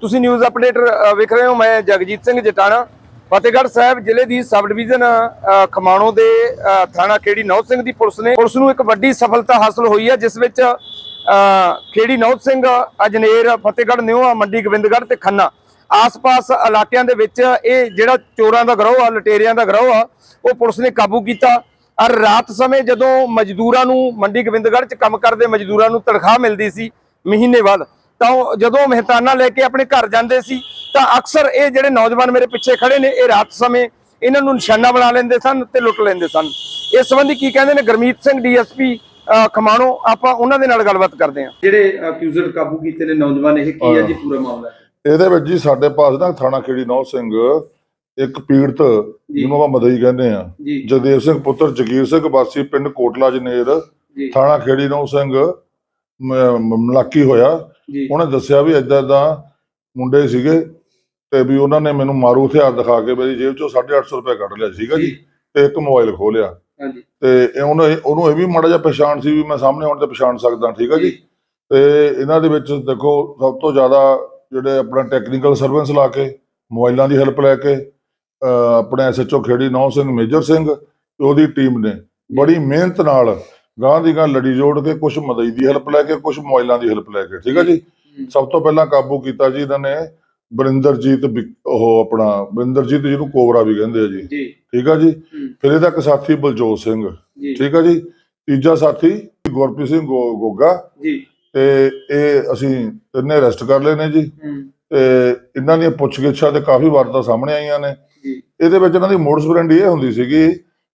ਤੁਸੀਂ news update ਵੇਖ ਰਹੇ ਹੋ, ਮੈਂ ਜਗਜੀਤ ਸਿੰਘ ਜਟਾਣਾ। ਫਤਿਹਗੜ੍ਹ ਸਾਹਿਬ ਜ਼ਿਲ੍ਹੇ ਦੀ ਸਬ ਡਿਵੀਜ਼ਨ ਖਮਾਣੋ ਦੇ ਥਾਣਾ ਖੇੜੀ ਨੌ ਸਿੰਘ ਦੀ ਪੁਲਿਸ ਨੇ ਪੁਲਿਸ ਨੂੰ ਇੱਕ ਵੱਡੀ ਸਫਲਤਾ ਹਾਸਲ ਹੋਈ ਹੈ, ਜਿਸ ਵਿੱਚ ਖੇੜੀ ਨੌ ਸਿੰਘ, ਅਜਨੇਰ, ਫਤਿਹਗੜ੍ਹ ਨਿਊਆ, ਮੰਡੀ ਗੋਬਿੰਦਗੜ੍ਹ ਤੇ ਖੰਨਾ। ਆਸ-ਪਾਸ ਇਲਾਕਿਆਂ ਦੇ ਵਿੱਚ ਇਹ ਜਿਹੜਾ ਚੋਰਾਂ ਦਾ ਗਰੋਹ ਆ, ਲਟੇਰਿਆਂ ਦਾ ਗਰੋਹ ਆ, ਉਹ ਪੁਲਿਸ ਨੇ ਕਾਬੂ ਕੀਤਾ। ਔਰ ਰਾਤ ਸਮੇਂ ਜਦੋਂ ਮਜ਼ਦੂਰਾਂ ਨੂੰ ਮੰਡੀ ਗੋਬਿੰਦਗੜ੍ਹ 'ਚ ਕੰਮ ਕਰਦੇ ਮਜ਼ਦੂਰਾਂ ਨੂੰ ਤਨਖਾਹ ਮਿਲਦੀ ਸੀ, ਮਹੀਨੇ ਬਾਅਦ ਤਾਂ ਜਦੋਂ ਮਹਿਤਾਨਾ ਲੈ ਕੇ ਆਪਣੇ ਘਰ ਜਾਂਦੇ ਸੀ ਤਾਂ ਅਕਸਰ ਇਹ ਜਿਹੜੇ ਨੌਜਵਾਨ ਮੇਰੇ ਪਿੱਛੇ ਖੜੇ ਨੇ ਇਹ ਰਾਤ ਸਮੇਂ ਇਹਨਾਂ ਨੂੰ ਨਿਸ਼ਾਨਾ ਬਣਾ ਲੈਂਦੇ ਸਨ ਤੇ ਲੁੱਟ ਲੈਂਦੇ ਸਨ। ਇਸ ਸੰਬੰਧੀ ਕੀ ਕਹਿੰਦੇ ਨੇ ਗਰਮੀਤ ਸਿੰਘ ਡੀਐਸਪੀ ਖਮਾਣੋ ਆਪਾਂ ਉਹਨਾਂ ਦੇ ਨਾਲ ਗੱਲਬਾਤ ਕਰਦੇ ਹਾਂ। ਜਿਹੜੇ ਅਕਿਊਜ਼ਡ ਕਾਬੂ ਕੀਤੇ ਨੇ ਨੌਜਵਾਨ ਇਹ ਕੀ ਹੈ ਜੀ ਪੂਰਾ ਮਾਮਲਾ? ਇਹਦੇ ਵਿੱਚ ਜੀ ਸਾਡੇ ਪਾਸ ਨਾ ਥਾਣਾ ਖੇੜੀ ਨੌ ਸਿੰਘ ਇੱਕ ਪੀੜਤ ਜਿਹਨੂੰ ਆਪਾਂ ਮਦਈ ਕਹਿੰਦੇ ਆ ਜਗਦੇਵ ਸਿੰਘ ਪੁੱਤਰ ਜਗੀਰ ਸਿੰਘ ਵਾਸੀ ਪਿੰਡ ਕੋਟਲਾ ਜਨੇਰ ਥਾਣਾ ਖੇੜੀ ਨੌ ਸਿੰਘ ਮਲਾਕੀ ਹੋਇਆ। ਜੀ। ਉਹਨੇ ਦੱਸਿਆ ਵੀ ਏਦਾਂ ਦਾ ਮੁੰਡੇ ਸੀਗੇ ਤੇ ਵੀ ਉਹਨਾਂ ਨੇ ਮੈਨੂੰ ਮਾਰੂ ਹਥਿਆਰ ਦਿਖਾ ਕੇ ਮੇਰੀ ਜੇਬ ਚੋਂ 850 ਰੁਪਏ ਕੱਢ ਲਿਆ ਸੀਗਾ ਜੀ ਤੇ ਇੱਕ ਮੋਬਾਈਲ ਲਿਆ। ਹਾਂਜੀ। ਤੇ ਉਹਨੂੰ ਉਹਨੂੰ ਇਹ ਵੀ ਮਾੜਾ ਜਿਹਾ ਪਛਾਣ ਸੀ ਵੀ ਮੈਂ ਸਾਹਮਣੇ ਆਉਣ ਤੇ ਪਛਾਣ ਸਕਦਾ ਠੀਕ ਹੈ ਜੀ? ਤੇ ਇਹਨਾਂ ਦੇ ਵਿੱਚ ਦੇਖੋ ਸਭ ਤੋਂ ਜ਼ਿਆਦਾ ਜਿਹੜੇ ਆਪਣਾ ਟੈਕਨੀਕਲ ਸਰਵਿਸ ਲਾ ਕੇ ਮੋਬਾਈਲਾਂ ਦੀ ਹੈਲਪ ਲੈ ਕੇ ਆਪਣੇ ਐਸਐਚਓ ਖੇੜੀ ਨੌ ਸਿੰਘ ਮੇਜਰ ਸਿੰਘ ਤੇ ਉਹਦੀ ਟੀਮ ਨੇ। ਬੜੀ ਮਿਹਨਤ ਨਾਲ ਗਾਂ ਦੀ ਗਾਂ ਲੜੀ ਜੋੜ ਕੇ ਕੁਝ ਮਦਈ ਦੀ ਹੈਲਪ ਲੈ ਕੇ ਕੁਝ ਮੋਬਾਈਲਾਂ ਦੀ ਹੈਲਪ ਲੈ ਕੇ ਠੀਕ ਹੈ ਜੀ? ਸਭ ਤੋਂ ਪਹਿਲਾਂ ਕਾਬੂ ਕੀਤਾ ਜੀ ਇਹਨਾਂ ਨੇ ਬਰਿੰਦਰਜੀਤ ਉਹ ਆਪਣਾ ਬਰਿੰਦਰਜੀਤ ਜਿਹਨੂੰ ਕੋਬਰਾ ਵੀ ਕਹਿੰਦੇ ਆ ਜੀ। ਠੀਕ ਆ ਜੀ। ਫਿਰ ਇਹਦਾ ਇੱਕ ਸਾਥੀ ਬਲਜੋਤ ਸਿੰਘ। ਠੀਕ ਆ ਜੀ? ਤੀਜਾ ਸਾਥੀ ਗੁਰਪ੍ਰੀਤ ਸਿੰਘ ਗੋਗਾ। ਜੀ। ਤੇ ਇਹ ਅਸੀਂ ਤਿੰਨੇ ਅਰੈਸਟ ਕਰ ਲਏ ਨੇ ਜੀ। ਤੇ ਇਹਨਾਂ ਦੀਆਂ ਪੁੱਛਗਿੱਛਾਂ ਤੇ ਕਾਫੀ ਵਾਰਦਾਤਾਂ ਸਾਹਮਣੇ ਆਈਆਂ ਨੇ। ਇਹਦੇ ਵਿੱਚ ਇਹਨਾਂ ਦੀ ਮੋਡਸ ਫਰੈਂਡ ਇਹ ਹੁੰਦੀ ਸੀਗੀ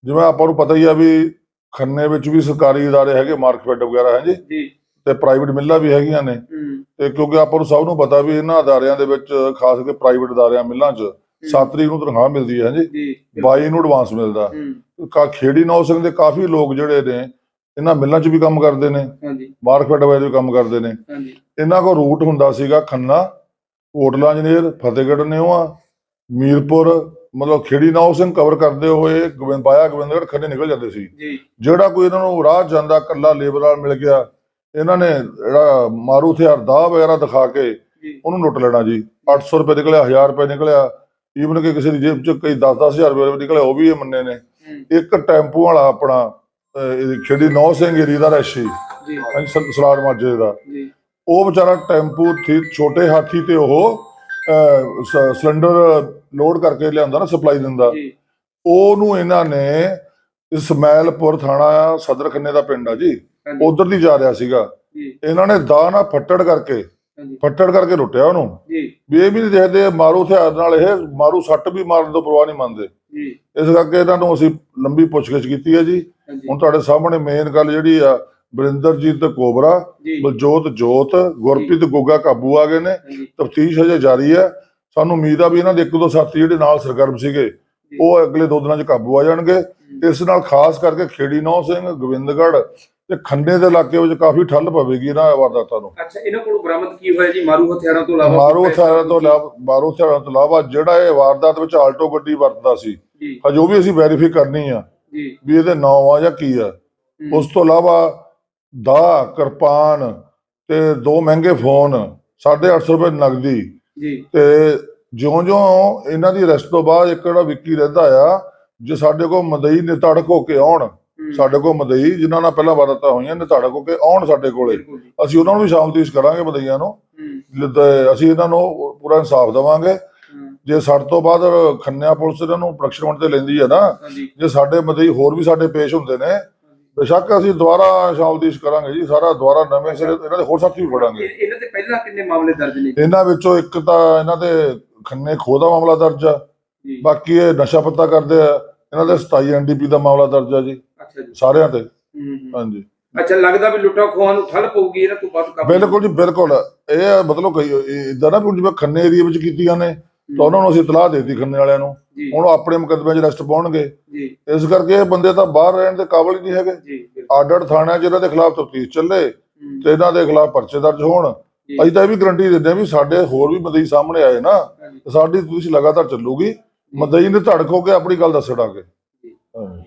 ਜਿਵੇਂ ਆਪਾਂ ਨੂੰ ਪਤਾ ਹੀ ਆ ਵੀ ਖੰਨੇ ਵਿੱਚ ਵੀ ਸਰਕਾਰੀ ادارے ਹੈਗੇ ਮਾਰਕਫੈਡ ਵਗੈਰਾ ਹੈ ਜੀ ਜੀ ਤੇ ਪ੍ਰਾਈਵੇਟ ਮਿੱਲਾਂ ਵੀ ਹੈਗੀਆਂ ਨੇ ਹੂੰ ਤੇ ਕਿਉਂਕਿ ਆਪਾਂ ਨੂੰ ਸਭ ਨੂੰ ਪਤਾ ਵੀ ਇਹਨਾਂ ਅਦਾਰਿਆਂ ਦੇ ਵਿੱਚ ਖਾਸ ਕਰਕੇ ਪ੍ਰਾਈਵੇਟ ਅਦਾਰਿਆਂ ਮਿੱਲਾਂ 'ਚ 7 ਤਰੀਕ ਨੂੰ ਤਨਖਾਹ ਮਿਲਦੀ ਹੈ ਜੀ ਜੀ 22 ਨੂੰ ਐਡਵਾਂਸ ਮਿਲਦਾ ਹੂੰ ਕਾ ਖੇੜੀ ਨੌ ਸਿੰਘ ਦੇ ਕਾਫੀ ਲੋਕ ਜਿਹੜੇ ਨੇ ਇਹਨਾਂ ਮਿੱਲਾਂ 'ਚ ਵੀ ਕੰਮ ਕਰਦੇ ਨੇ ਹਾਂਜੀ ਮਾਰਕਫੈਡ ਵਿੱਚ ਵੀ ਕੰਮ ਕਰਦੇ ਨੇ ਹਾਂਜੀ ਇਹਨਾਂ ਕੋਲ ਰੂਟ ਹੁੰਦਾ ਸੀਗਾ ਖੰਨਾ ਕੋਟਲਾ ਇੰਜੀਨੀਅਰ ਫਤਿਹਗੜ੍ਹ ਨਿਊਆ ਮੀਰਪੁਰ ਮਤਲਬ ਖੇੜੀ ਨੌ ਸਿੰਘ ਕਵਰ ਕਰਦੇ ਹੋਏ ਗੋਬਿੰਦ ਪਾਇਆ ਗੋਬਿੰਦਗੜ੍ਹ ਖੰਨੇ ਨਿਕਲ ਜਾਂਦੇ ਸੀ। ਜਿਹੜਾ ਕੋਈ ਇਹਨਾਂ ਨੂੰ ਰਾਹ ਜਾਂਦਾ ਕੱਲਾ ਲੇਬਰ ਨਾਲ ਮਿਲ ਗਿਆ ਇਹਨਾਂ ਨੇ ਜਿਹੜਾ ਮਾਰੂ ਹਥਿਆਰ ਦਾ ਵਗੈਰਾ ਦਿਖਾ ਕੇ ਉਹਨੂੰ ਲੁੱਟ ਲੈਣਾ ਜੀ। 800 ਰੁਪਏ ਨਿਕਲਿਆ 1000 ਰੁਪਏ ਨਿਕਲਿਆ ਈਵਨ ਕਿ ਕਿਸੇ ਦੀ ਜੇਬ 'ਚ ਕਈ 10-10000 ਰੁਪਏ ਵੀ ਨਿਕਲੇ ਉਹ ਵੀ ਇਹ ਮੰਨੇ ਨੇ। ਇੱਕ ਟੈਂਪੂ ਵਾਲਾ ਆਪਣਾ ਖੇੜੀ ਨੌ ਸਿੰਘ ਏਰੀ ਦਾ ਰੈਸ਼ੀ ਜੀ। ਸਲਾਰ ਮਾਜੇ ਦਾ। ਉਹ ਵਿਚਾਰਾ ਟੈਂਪੂ ਥੀ ਛੋਟੇ ਹਾਥੀ ਤੇ ਉਹ ਸਿਲੰਡਰ ਲੋਡ ਕਰਕੇ ਲਿਆਉਂਦਾ ਨਾ ਸਪਲਾਈ ਦਿੰਦਾ ਜੀ। ਉਹਨੂੰ ਇਹਨਾਂ ਨੇ ਇਸਮੈਲਪੁਰ ਥਾਣਾ ਸਦਰ ਖੰਨੇ ਦਾ ਪਿੰਡ ਆ ਜੀ। ਹਾਂਜੀ। ਉਧਰ ਦੀ ਜਾ ਰਿਹਾ ਸੀਗਾ। ਜੀ। ਇਹਨਾਂ ਨੇ ਦਾ ਨਾ ਫੱਟੜ ਕਰਕੇ ਹਾਂਜੀ। ਫੱਟੜ ਕਰਕੇ ਲੁੱਟਿਆ ਉਹਨੂੰ। ਜੀ। ਵੀ ਇਹ ਵੀ ਨਹੀਂ ਦੇਖਦੇ ਮਾਰੂ ਹਥਿਆਰ ਨਾਲ ਇਹ ਮਾਰੂ ਸੱਟ ਵੀ ਮਾਰਨ ਤੋਂ ਪਰਵਾਹ ਨਹੀਂ ਮੰਨਦੇ। ਜੀ। ਇਸ ਕਰਕੇ ਇਹਨਾਂ ਨੂੰ ਅਸੀਂ ਲੰਬੀ ਪੁੱਛਗਿੱਛ ਕੀਤੀ ਹੈ ਜੀ। ਹਾਂਜੀ। ਹੁਣ ਤੁਹਾਡੇ ਸਾਹਮਣੇ ਮੇਨ ਗੱਲ ਜਿਹੜੀ ਆ ਬਰਿੰਦਰਜੀਤ ਕੋਬਰਾ ਜੀ। ਬਲਜੋਤ ਜੋਤ ਗੁਰਪ੍ਰੀਤ ਗੋਗਾ ਕਾਬੂ ਆ ਗਏ ਨੇ। ਹਾਂਜੀ। ਤਫਤੀਸ਼ ਹਜੇ ਜਾਰੀ ਹੈ। ਸਾਨੂੰ ਉਮੀਦ ਆ ਵੀ ਇਹਨਾਂ ਦੇ ਇੱਕ ਦੋ ਸਾਥੀ ਜਿਹੜੇ ਨਾਲ ਸਰਗਰਮ ਸੀਗੇ ਉਹ ਅਗਲੇ ਦੋ ਦਿਨਾਂ 'ਚ ਕਾਬੂ ਆ ਜਾਣਗੇ। ਇਸ ਨਾਲ ਖਾਸ ਕਰਕੇ ਖੇੜੀ ਨੌ ਸਿੰਘ ਗੋਬਿੰਦਗੜ੍ਹ ਤੇ ਖੰਨੇ ਦੇ ਇਲਾਕੇ ਵਿੱਚ ਕਾਫੀ ਠੱਲ ਪਵੇਗੀ ਇਹਨਾਂ ਵਾਰਦਾਤਾਂ ਨੂੰ। ਅੱਛਾ ਇਹਨਾਂ ਕੋਲ ਬਰਾਮਦ ਕੀ ਹੋਇਆ ਜੀ? ਮਾਰੂ ਹਥਿਆਰਾਂ ਤੋਂ ਇਲਾਵਾ ਮਾਰੂ ਹਥਿਆਰਾਂ ਤੋਂ ਇਲਾਵਾ ਮਾਰੂ ਹਥਿਆਰਾਂ ਤੋਂ ਇਲਾਵਾ ਜਿਹੜਾ ਇਹ ਵਾਰਦਾਤ ਵਿੱਚ ਆਲਟੋ ਗੱਡੀ ਵਰਤਦਾ ਸੀ ਹਜੇ ਉਹ ਵੀ ਅਸੀਂ ਵੈਰੀਫਾਈ ਕਰਨੀ ਆ ਵੀ ਇਹਦੇ ਨਾਂ ਆ ਜਾਂ ਕੀ ਆ। ਉਸ ਤੋਂ ਇਲਾਵਾ ਦਾ ਕਿਰਪਾਨ ਤੇ ਦੋ ਮਹਿੰਗੇ ਫੋਨ 850 ਰੁਪਏ ਨਗਦੀ ਜੀ। ਤੇ ਜਿਉਂ-ਜਿਉਂ ਇਹਨਾਂ ਦੀ ਅਰੈਸਟ ਤੋਂ ਬਾਅਦ ਇੱਕ ਜਿਹੜਾ ਵਿੱਕੀ ਰਹਿੰਦਾ ਆ ਜੇ ਸਾਡੇ ਕੋਲ ਮਦਈ ਨਿਤੜਕ ਹੋ ਕੇ ਆਉਣ ਸਾਡੇ ਕੋਲ ਮਦਈ ਜਿਨ੍ਹਾਂ ਨਾਲ ਪਹਿਲਾਂ ਵਾਰਦਾਤਾਂ ਹੋਈਆਂ ਨਿਤੜਕ ਹੋ ਕੇ ਆਉਣ ਸਾਡੇ ਕੋਲੇ ਅਸੀਂ ਉਹਨਾਂ ਨੂੰ ਵੀ ਸ਼ਾਮਤੀਸ਼ ਕਰਾਂਗੇ ਮਦਈਆਂ ਨੂੰ। ਅਸੀਂ ਇਹਨਾਂ ਨੂੰ ਪੂਰਾ ਇਨਸਾਫ ਦੇਵਾਂਗੇ। ਜੇ ਸਾਡੇ ਤੋਂ ਬਾਅਦ ਖੰਨਿਆ ਪੁਲਿਸ ਇਹਨਾਂ ਨੂੰ ਪ੍ਰੋਡਕਸ਼ਨ ਤੇ ਲੈਂਦੀ ਹੈ ਨਾ ਜੇ ਸਾਡੇ ਮਦਈ ਹੋਰ ਵੀ ਸਾਡੇ ਪੇਸ਼ ਹੁੰਦੇ ਨੇ ਬੇਸ਼ੱਕ ਅਸੀਂ ਦੁਬਾਰਾ ਸ਼ਾਮਤੀਸ਼ ਕਰਾਂਗੇ ਜੀ ਸਾਰਾ ਦੁਬਾਰਾ ਨਵੇਂ ਸਿਰੇ ਇਹਨਾਂ ਦੇ ਹੋਰ ਸਾਥੀ ਵੀ ਫੜਾਂਗੇ। ਇਹ- ਇਹਨਾਂ ਤੇ ਪਹਿਲਾਂ ਕਿੰਨੇ ਮਾਮਲੇ ਦਰਜ ਨੇ ਇਹਨਾਂ ਵਿੱਚੋਂ ਇੱਕ ਤਾਂ ਇਹਨਾਂ ਦੇ ਖੰਨੇ ਖੋਹ ਦਾ ਮਾਮਲਾ ਦਰਜ ਆ ਬਾਕੀ ਇਹ ਨਸ਼ਾ ਪੱਤਾ ਕਰਦੇ ਆ ਇਹਨਾਂ ਦੇ 27 ਐਨਡੀਪੀ ਦਾ ਮਾਮਲਾ ਦਰਜ ਆ ਜੀ ਸਾਰਿਆਂ ਤੇ। ਹਾਂਜੀ। ਅੱਛਾ ਲੱਗਦਾ ਵੀ ਲੁੱਟਾਂ ਖੋਹਾਂ ਨੂੰ ਠੱਲ ਪਊਗੀ ਇਹਨਾਂ ਤੋਂ ਬਾਅਦ ਕਾਬੂ ਬਿਲਕੁਲ ਜੀ ਬਿਲਕੁਲ। ਇਹ ਮਤਲਬ ਕਈ ਇਦਾਂ ਨਾ ਜਿਵੇਂ ਖੰਨੇ ਏਰੀਆ ਵਿੱਚ ਕੀਤੀਆਂ ਨੇ ਤਾਂ ਉਹਨਾਂ ਨੂੰ ਅਸੀਂ ਇਤਲਾਹ ਦੇ ਦਿੱਤੀ ਖੰਨੇ ਵਾਲਿਆਂ ਨੂੰ। ਹੁਣ ਉਹ ਆਪਣੇ ਮੁਕੱਦਮੇ 'ਚ ਅਰੈਸਟ ਪਾਉਣਗੇ। ਇਸ ਕਰਕੇ ਇਹ ਬੰਦੇ ਤਾਂ ਬਾਹਰ ਰਹਿਣ ਦੇ ਕਾਬਲ ਹੀ ਨਹੀਂ ਹੈਗੇ। ਆਰਡਰ ਥਾਣਿਆਂ 'ਚ ਇਹਨਾਂ ਦੇ ਖਿਲਾਫ ਤਫਤੀਸ਼ ਚੱਲੇ ਤੇ ਇਹਨਾਂ ਦੇ ਖਿਲਾਫ ਪਰਚੇ ਦਰਜ ਹੋਣ। ਅਸੀਂ ਤਾਂ ਇਹ ਵੀ ਗਰੰਟੀ ਦਿੰਦੇ ਹਾਂ ਵੀ ਸਾਡੇ ਹੋਰ ਵੀ ਮਦਈ ਸਾਹਮਣੇ ਆਏ ਨਾ ਸਾਡੀ ਤੁਸੀਂ ਲਗਾਤਾਰ ਚੱਲੂਗੀ। ਮਦਈ ਨੇ ਧੜਕ ਹੋ ਕੇ ਆਪਣੀ ਗੱਲ ਜੀ। ਹਾਂਜੀ